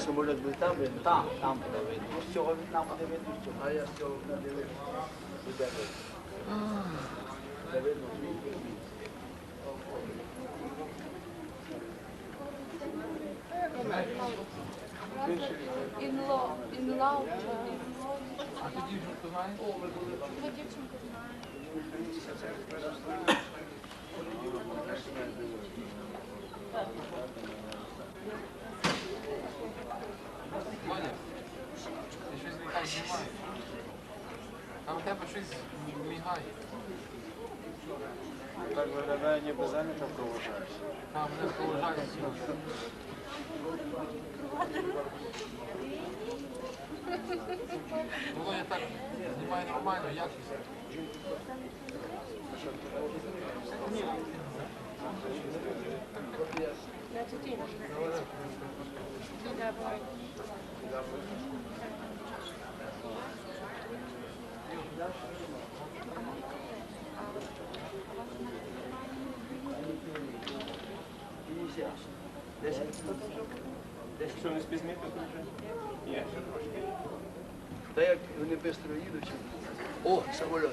самоліт буде там видно. Там, там буде видно. З цього вікна буде видно, що А я з цього окна не видно. Буде видно. Не видно. In law, in law. А ти дівчинку знаєш? Я дівчинку знаю. Ваня, ти щось нехай знімає. Там у тебе щось мігає. Так виглядає, ніби зайнято провожаєш. Там не поважає Володя так знімає нормально, якісно. Що не спізнити вже? Ні, ще трошки. Та як вони швидко їдуть. О, самоліт.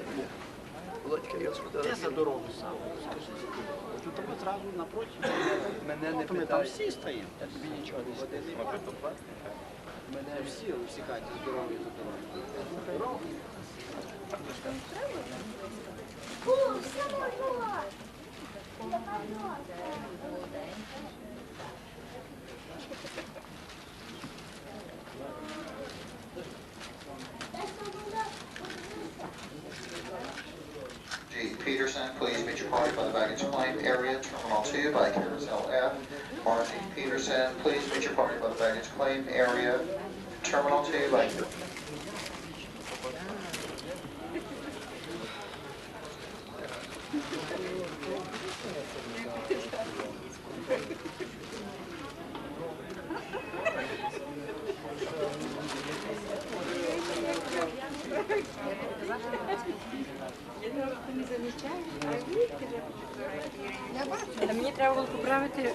Володька, я Де за сфотографую. дорогу сам? Скажи. Тут тебе зразу напроти. Мене не ми там питають. всі стоїмо. Я тобі нічого не скажу. Мене всі усікають з дороги за дорогою. G. Peterson, please meet your party by the baggage claim area, Terminal 2 by Carousel F. Marcy Peterson, please meet your party by the baggage claim area, Terminal 2 by... мені треба було поправити.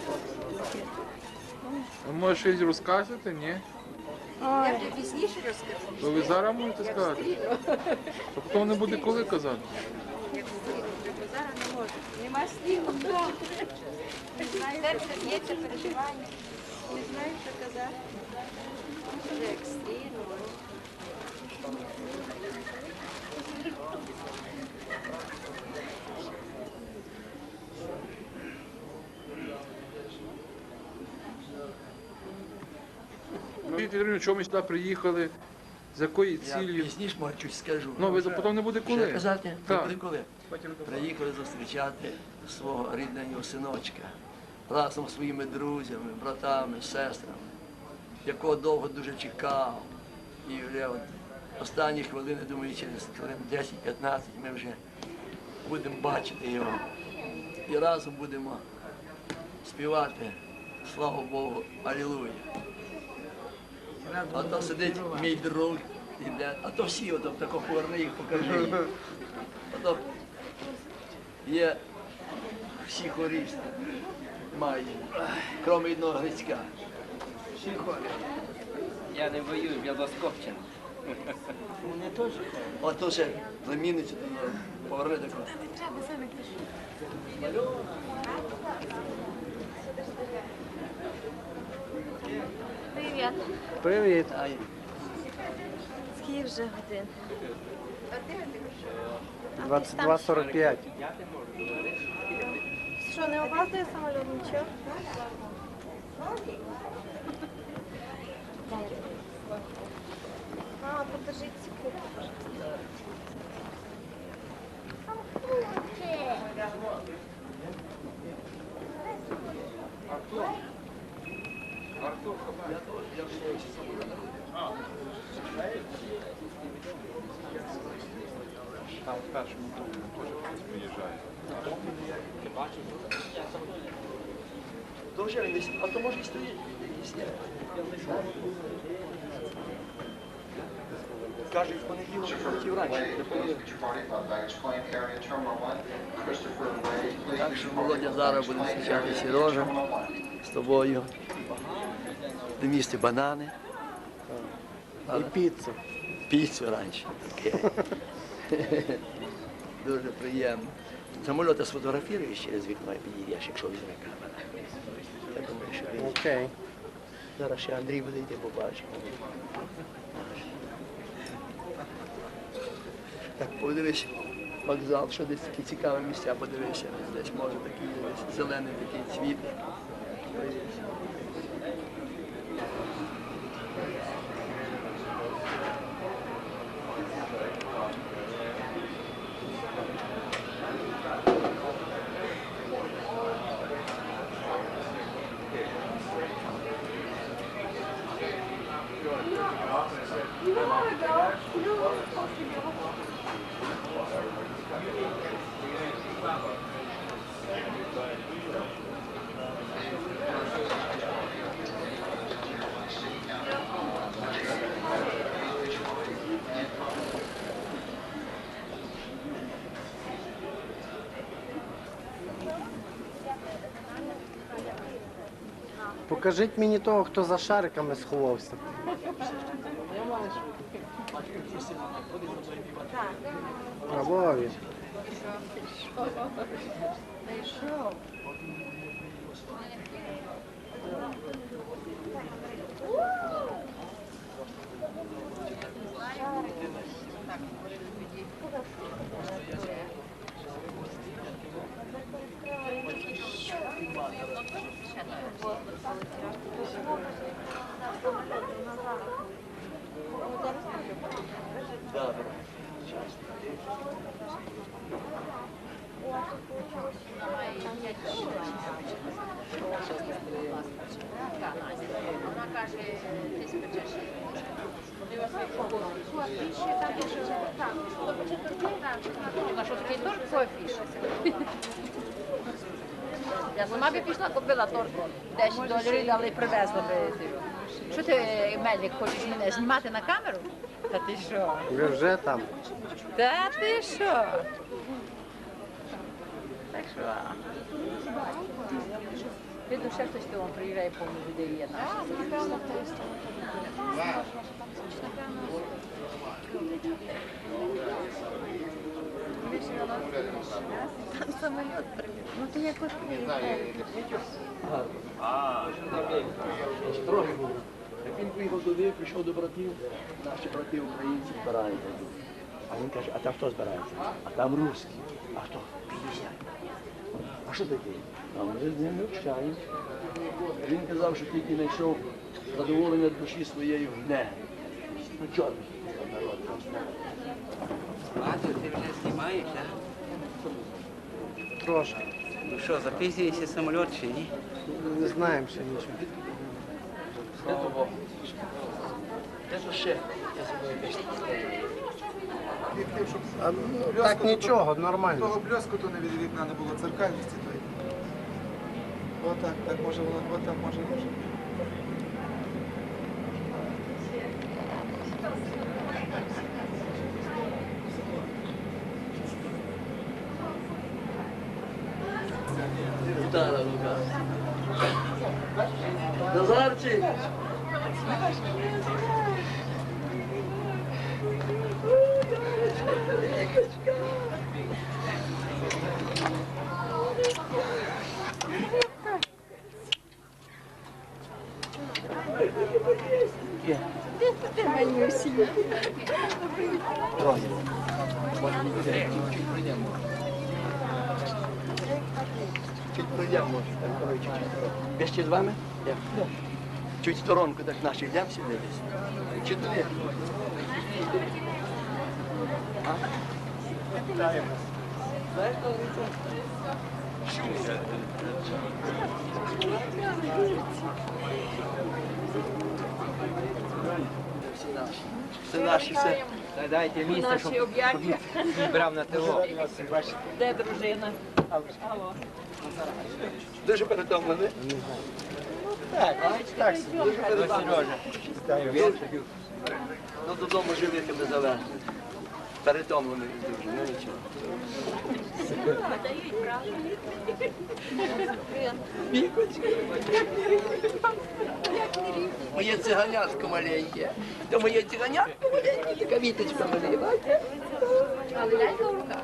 Ви може щось розкажете, ні? Я тобі пізніше розкажу. То ви зараз можете сказати? А потім не буде коли казати. Зараз не можу. Нема слів. Серце б'ється, переживання. Не знаю, що казати. Вже як Скажіть, чому ми сюди приїхали? З якою Я ціллю? пізніше може щось скажу. Ну, ви потім не буде Ще казати? Так. Буде коли? Приїхали зустрічати свого рідного синочка. разом зі своїми друзями, братами, сестрами, якого довго дуже чекав. І вже от останні хвилини, думаю, через 10-15 ми вже будемо бачити його. І разом будемо співати. Слава Богу, Алілуя. А то сидить мій друг, іде, а то всі ото тако поверни їх, покажи їх. Ото є всі хорісти мають, крім одного Грицька. Всі ходять. Я не воюю, я заскопчений. Вони теж Ото ще заміниться, то є, поверни тако. Привіт. Привіт. Скільки вже годин? 22.45. Що, не опаздує самоліт нічого? А, подождіть секунду. Там в першому другому приїжджає. то вже він десь, а то може і стоїть. Кажуть, в понеділок хотів раніше. Way, please meet your party by the baggage claim area, Terminal 1. Christopher Way, please Так що, Володя, зараз claim зустрічати 1. з тобою. Ти місти банани. І піцу. Піцу раніше. Дуже приємно. Самоліти сфотографіруєш через вікно і підійдеш, якщо візьме камера. Я думаю, що він. Окей. Зараз ще Андрій буде йти, побачимо. Так, подивись, вокзал, що десь такі цікаві місця, подивися. Десь може такий десь зелений такий цвіт. Покажіть мені того, хто за шариками сховався. А во що такий торт по? Я сама би пішла, купила торт 10 доларів, але й привезла би. Що ти, Мельник, хочеш мене знімати на камеру? Та ти що? Ви вже там. Та ти що? Так що. Видно, ще хтось то вам приїжджає повну людей є наші. Ну то якось Трохи. Як він приїхав туди, прийшов до братів, наші брати українці збираються. А він каже, а там хто збирається? А там русські. А хто? 50. А що таке? А ми з ними общаємося. Він казав, що тільки знайшов задоволення душі своєї в небі. Ну чорний народ. Бачу, ти вже знімаєш, а? Трошки. Що, запізнюється самоліт чи ні? Не знаємо ще нічого. Слава Богу. Де то ще? Я забув. А, ну, так нічого, нормально. Того бльоскоту не від вікна не було церкальності тої. Отак, так може воно, отак може може. Гітара в руках. Назарчик! Чуть пройдемо, може, так, ще з вами? Як? Чуть сторонку, так наші йдемо сюди десь. Чи туди? Знаєш, коли це? Всі наші. Це наші, все. Дайте місце, щоб, він він брав на ТО. Де дружина? Дуже перетомлений. Так, так, дуже перетомлений. Ну, додому живити тебе завершити. Перетомлений дуже, ну нічого. Вікочка. Моє циганятко маленьке. То моє циганятко маленьке, така віточка маленька. Але лялька в руках.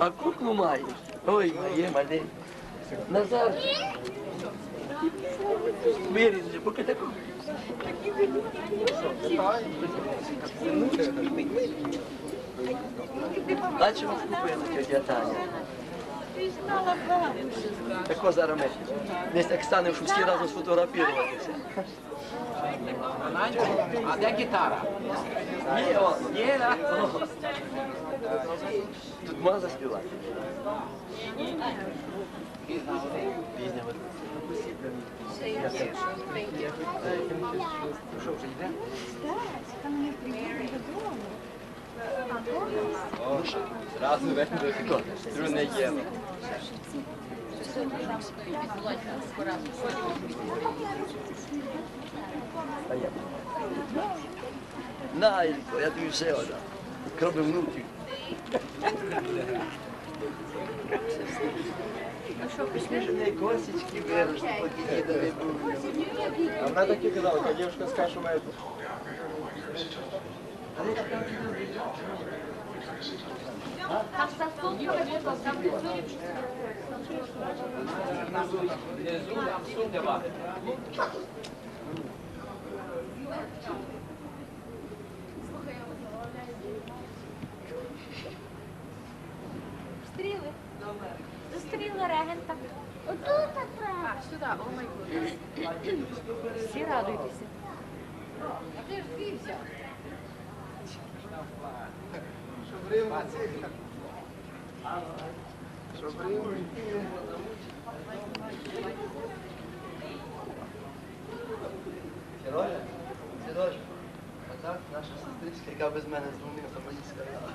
А куклу маєш? Ой, моє маленьке. Назар. Виріжи, поки таку. А чому купили тетя Таня? Тако зараз ми. Десь так станемо, щоб всі разом сфотографіруватися. А де гітара? Є, о, є, да? Тут можна заспівати? Пізня от. Що вже йде? Зразу видно, трудне діло. На, я тобі все отдам. Кроме внуків. Пішли ж не косички вирости, поки діда не був. А вона так і казала, та дівчинка скаже, що має Внизу там суди варить. Всі радуйтеся. А ти ж свій взяв. Щоб рівно цих. Щоб рівно. Сережа, Сережа, а так наша сестричка, яка без мене дзвонила, то мені сказала.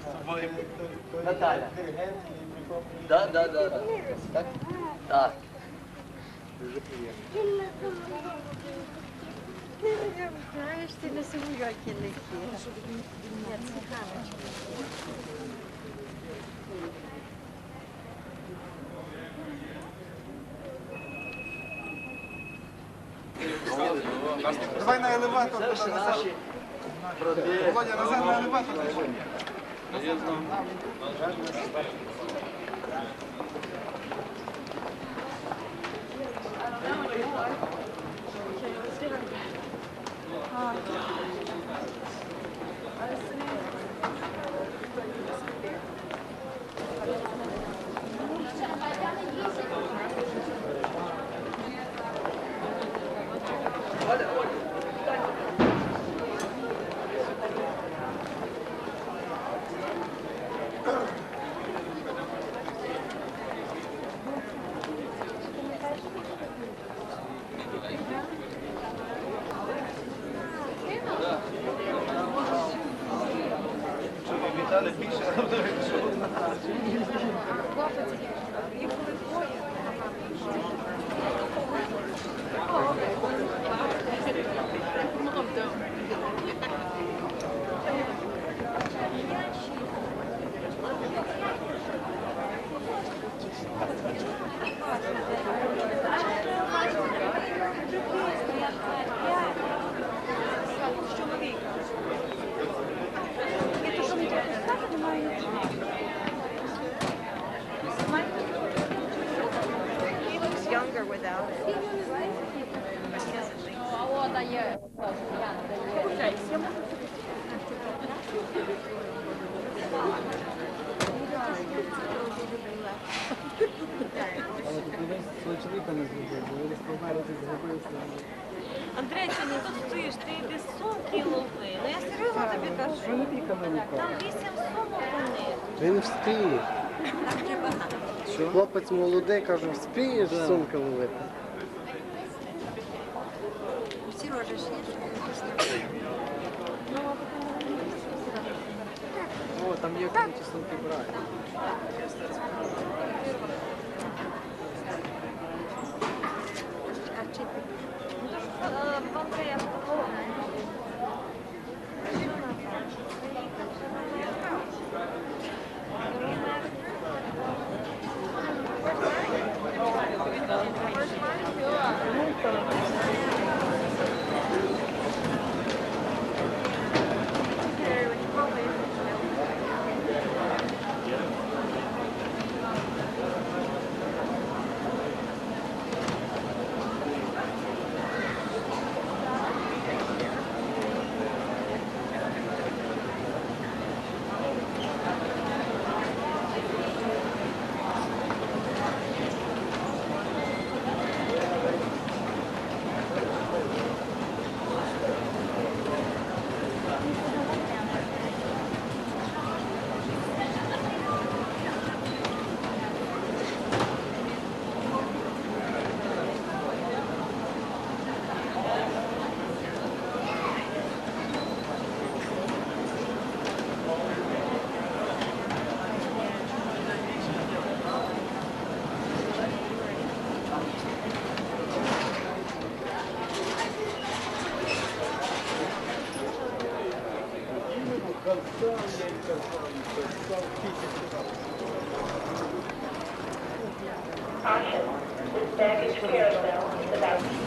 З тобою. Наталя. Да, да, да, да. Так? Так. Знаєш, ти не сум'яки лихі. Ні, циганочка. Давай на елеватор. Це все туди назад. наші брати. Володя, назад на елеватор. стане Oh, yeah. les piso. Чоловіка не зробив, бо він померти зробив. Андрей, ти не тут стоїш, ти йди сумки лови. Ну я серйозно тобі кажу. Там вісім сумок у них. Він вспіє. Хлопець молодий, кажу, вспієш сумки ловити. Сережа, ж О, там є ті сумки брати. Там крутиться.